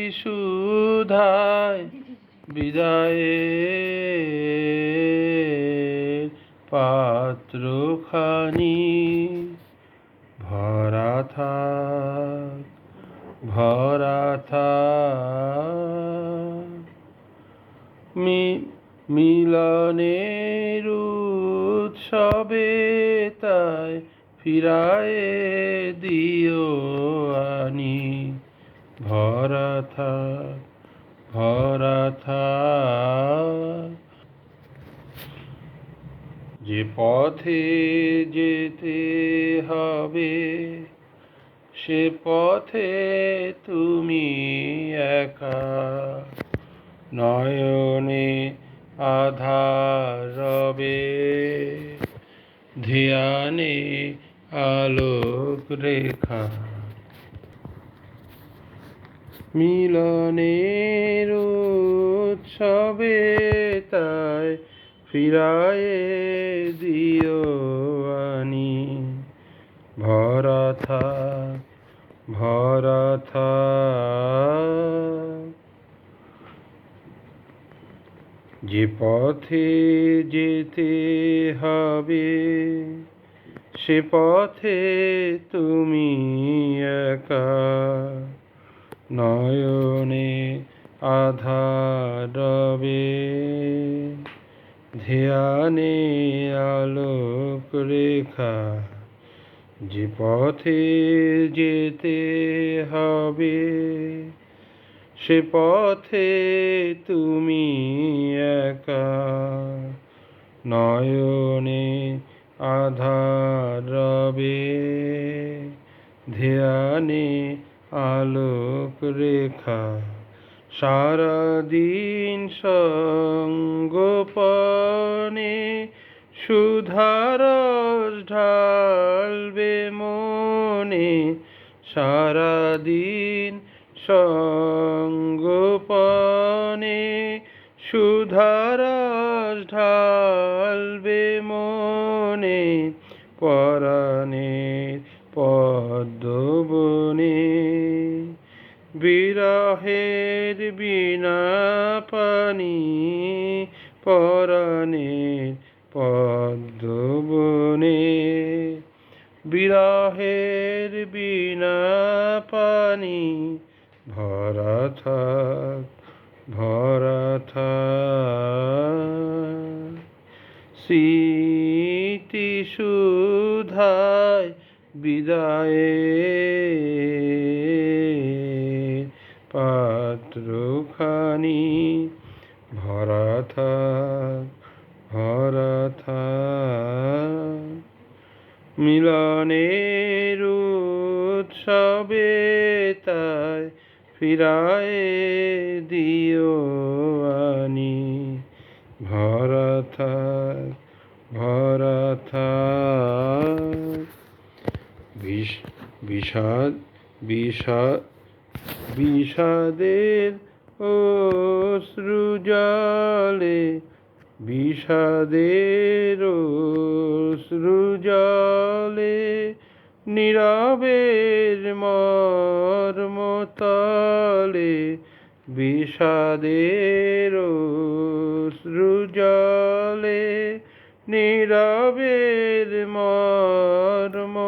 বিদায় বিদায়ের পাত্রখানি। ভরা থাক ভরা থাক। মিলনের উৎসবে তাই ফিরায়ে দিও আনি। ভরা থাক যে পথে যেতে হবে, সে পথে তুমি একা। নয়নে আধার রবে, ধ্যানে আলোক রেখা মিলনের উৎসবে তাই ফিরায়ে দিও আনি। ভরা থাক যে পথে যেতে হবে, সে পথে তুমি একা। নয়নে আধার রবে ধ্যানে আলোক রেখা যে পথে যেতে হবে, সে পথে তুমি একা। নয়নে সারাদিন সঙ্গোপনে সুধার ঢালবে মনে। সারাদিন সঙ্গোপনে সুধার ঢালবে মনে। পরাণের বিরহের বিনা পানি পরাণের পদ্মবনে। বিরহের বিনা পানি ভরা থাক ভরা সুধায় বিদায়ে পাত্রখানি ভরা থাক মিলনের উৎসবে তাই ফিরায়ে দিও আনি। ভরা থাক ভরা থাক বিষ, বিষাদ বিষাদ বিষাদের অশ্রু জলে বিষাদের অশ্রু জলে নীরবের মর্মতলে বিষাদের অশ্রু জলে নীরবের মর্মতলে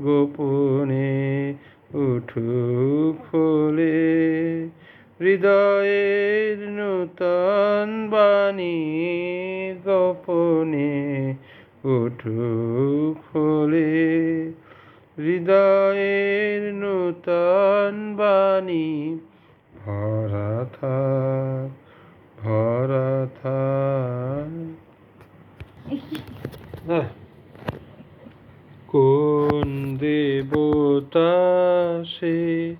গোপনে উঠুক ফলে হৃদয়ের নূতন বাণী গোপনে উঠুক ফলে হৃদয়ের নূতন বাণী ভরা থাক ভরা থাক। আহ কোন দেবতা সে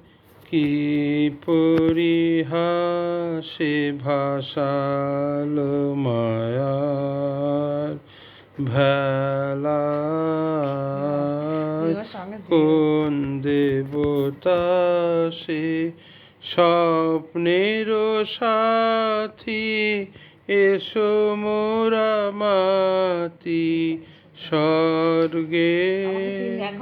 কি পরিহাসে ভাষাল মায়ার ভেলা? কোন দেবতা সে স্বপ্নের সাথী? এসো মোরা মাতি স্বর্গে। এক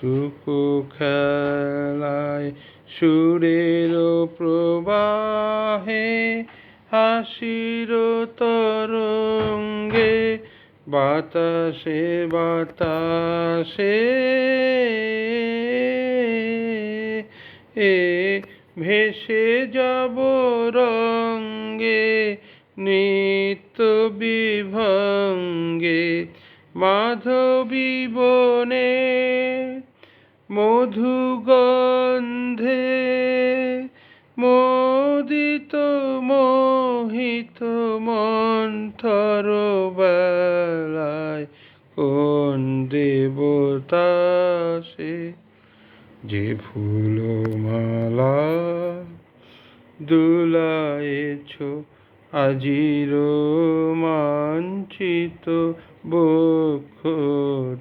কৌতুক খেলায় সুরের প্রবাহে, হাসির তরঙ্গে, বাতাসে বাতাসে। এ ভেসে যাব রঙ্গে, নিত্য বিভঙ্গে। মাধবী বনে মধুগন্ধে মোদিত মোহিত মন্থর বেলায় কোন দেবতা সে? যে ফুলমালা দুলায়েছ আজির মাঞ্চিত বক্ষ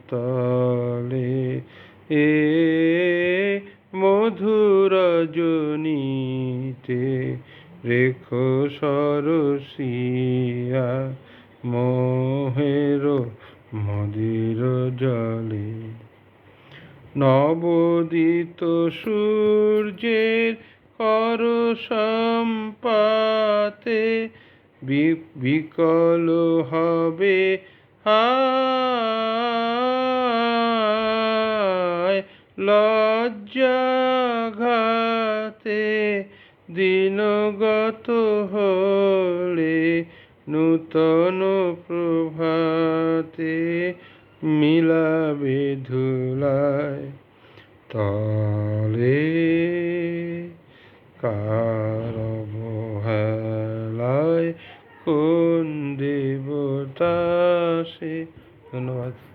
তলে এ মধুর জনিতে রেখো সরসিয়া মোহের মদির জলে। নবদিত সূর্যের কর সম্পাতে বিকল হবে। হায় লজ্জাঘাতে দিনগত হলে নূতন প্রভাতে মিলাবে ধুলায়। তলে কার কোন দেবতা সে ধন্যবাদ।